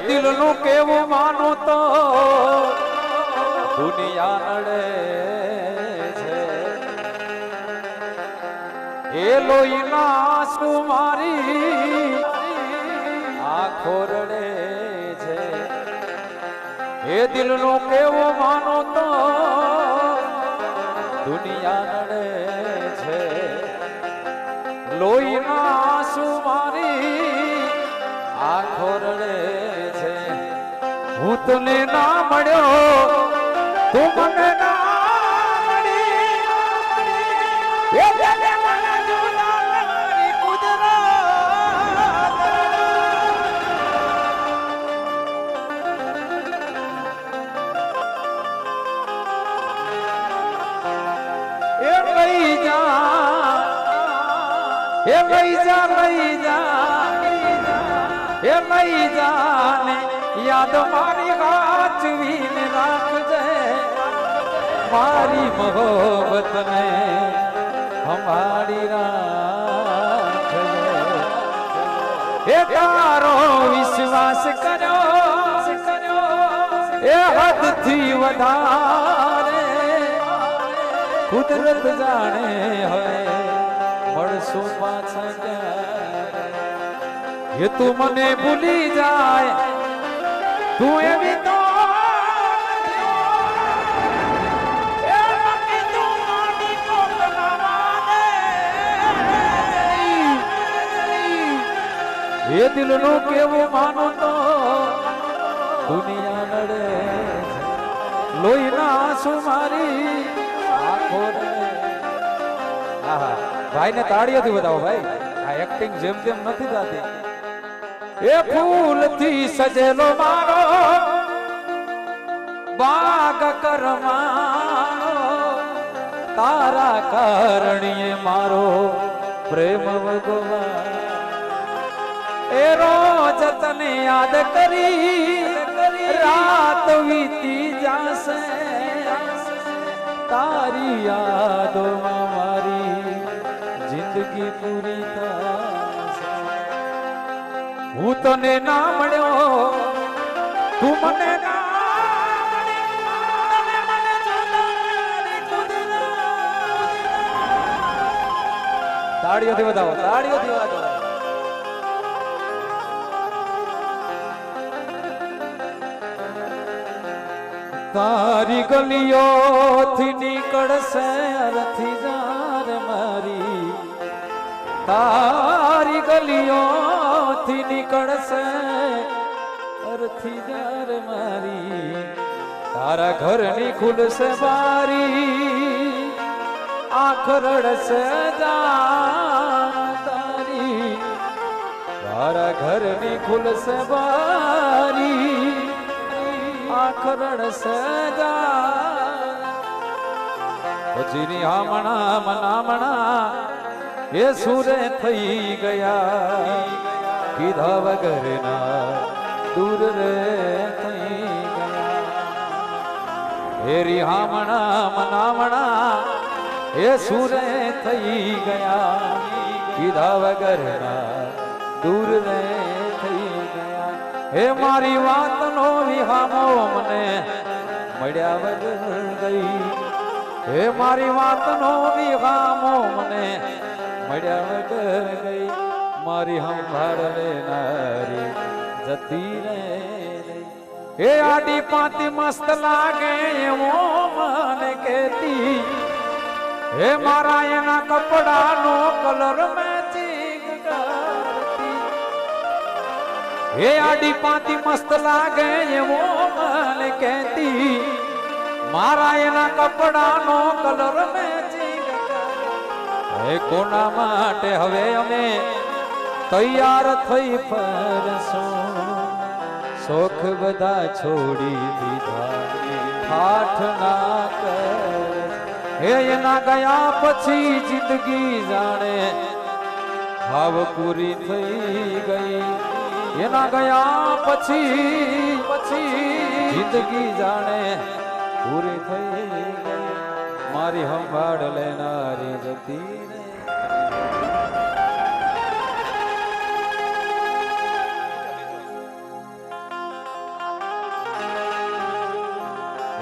દિલનું કેવું માનું તો? દુનિયા નડે છે. એ લોહીના આંસુ મારી આંખો રડે છે. એ દિલનું કેવું માનો તો? દુનિયા નડે છે. લોહીના આંસુ મારી આંખો રડે હું તને ના મળ્યો. તું મને એ લઈ જા લઈ જા એ લઈ જા યાદ મારી હાચવીને રાખજે. મારી મોહબ્બત ને હમારી રાખજે. એ તારો વિશ્વાસ કર્યો. એ હદથી વધારે કુદરત જાણે હવે મળશું પાછા એ તું મને ભૂલી જાય. તું એવી તો એ દિલનું કેવું માનું તો દુનિયા નડે. લોહીના આંસુ મારી આખો ભાઈને તાળીઓથી બતાવો ભાઈ. આ એક્ટિંગ જેમ તેમ નથી થતી. એ ફૂલથી સજેલો મારો બાગ કરમાણો તારા કારણીએ મારો પ્રેમ ભગવાન એ રોજ તને યાદ કરી રાત વીતી જાશે. તારી યાદોમાં મારી જિંદગી પૂરી થશે. હું તને ના મળ્યો તું મને ના. તાળીઓથી બતાવો તાળીઓથી બતાવો તારી ગલીઓથી નીકળશે અરથી જાર મારી તારી ગલીઓથી નીકળશે. અરથી દર મારી, તારા ઘરની ખુલશે બારી આંખ રડશે તારી. તારા ઘરની ખુલશે બારી આખરણ સજા પછીની હામણા મનામણા એ સુરે થઈ ગયા. કીધા વગરના દૂર રે થઈ ગયા. હે હામણા મનામણા, એ સુરે થઈ ગયા. કીધા વગરના દૂર રે થઈ ગયા. હે મારી વાતનો વિહામો મને મળ્યા વગર ગઈ. હે મારી વાતનો વિહામો મને મળ્યા વગર ગઈ મારી સંભાળ લેનારી જતી રે રહી. હે આડી પાતી મસ્ત લાગે એવો મને કહેતી હે મારા એના કપડાનો કલર મેચિંગ કરતી હે આડી પાતી મસ્ત લાગે એવો મને કહેતી મારા એના કપડાનો કલર મેચિંગ હે કોના માટે હવે અમે તૈયાર થઈ ફરશું? શોખ બધા છોડી દીધા. ઠાઠ ના કર. એના ગયા પછી જિંદગી જાણે ભાવ પૂરી થઈ ગઈ. એના ગયા પછી પછી જિંદગી જાણે પૂરી થઈ ગઈ. मारी हम भाड़ लेना रे जती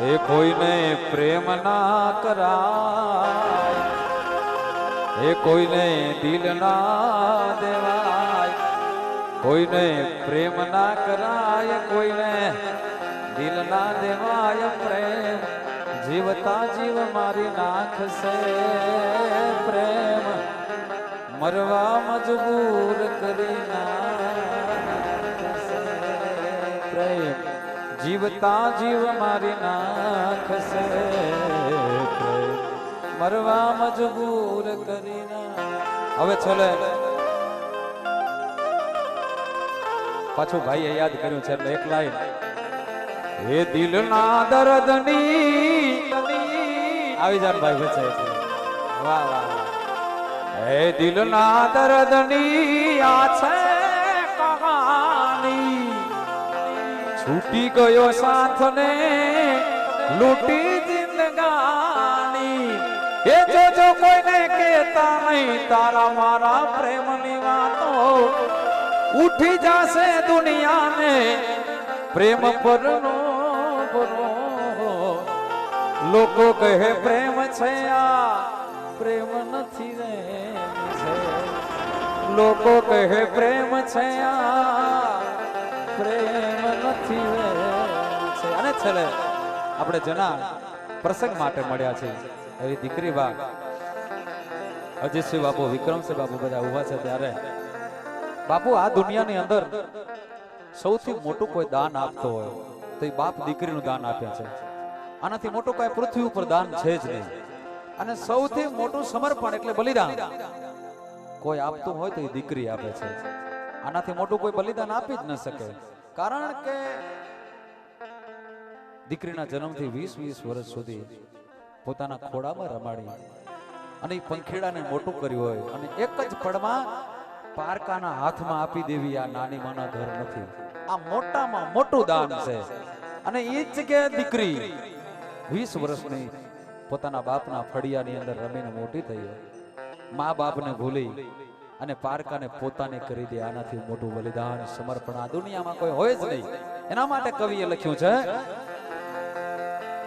ए कोई ने प्रेम ना करा ए कोई ने दिल ना देवाय कोई ने प्रेम ना करा, ये कोई ने दिल ना देवाय प्रेम જીવતા જીવ મારી નાખશે પ્રેમ. મરવા મજબૂર કરી પ્રેમ. જીવતા જીવ મારી નાખશે પ્રેમ. મરવા મજબૂર કરી હવે છોલે પાછું ભાઈએ યાદ કર્યું છે એટલે એક લાઈન એ દિલના દર્દની આવી જાન ભાઈ વચાય છે વાહ વાહ. એ દિલના દર્દની આ છે કહાની. છૂટી ગયો સાથને લૂટી જિંદગાની. એ જોજો કોઈને કહેતા નહીં, તારા મારા પ્રેમની વાતો ઉઠી જશે દુનિયાને. પ્રેમ પરનો લોકો કહે, પ્રેમ છે આ. પ્રેમ નથી રે લોકો કહે, પ્રેમ છે આ. પ્રેમ નથી રે અને છેલ્લે, આપણે જના પ્રસંગ માટે મળ્યા છે. એવી દીકરી બા અજીતસિંહ બાપુ વિક્રમસિંહ બાપુ બધા ઊભા છે ત્યારે. બાપુ, આ દુનિયાની અંદર સૌથી મોટું કોઈ દાન આપતો હોય. તો એ બાપ દીકરીનું દાન આપ્યા છે. આનાથી મોટું કઈ પૃથ્વી ઉપર દાન છે જ નહીં. અને સૌથી મોટું સમર્પણ એટલે બલિદાન. કોઈ આપતું હોય તો એ દીકરી આપે છે. આનાથી મોટું કોઈ બલિદાન આપી જ ન શકે. કારણ કે દીકરીના જન્મથી વીસ વીસ વર્ષ સુધી પોતાના ખોડામાં રમાડી અને એ પંખીડાને મોટું કર્યું હોય અને એક જ પળમાં પારકાના હાથમાં આપી દેવી આ નાની માના ઘર નથી. આ મોટામાં મોટું દાન છે. અને એ જ જગ્યાએ દીકરી વીસ વર્ષની પોતાના બાપના ફળિયાની અંદર રમીને મોટી થઈ મા બાપને ભૂલી અને પારકાને પોતાને કરી દે. આનાથી મોટું બલિદાન, સમર્પણ આ દુનિયામાં કોઈ હોય જ નહીં. એના માટે કવિએ લખ્યું છે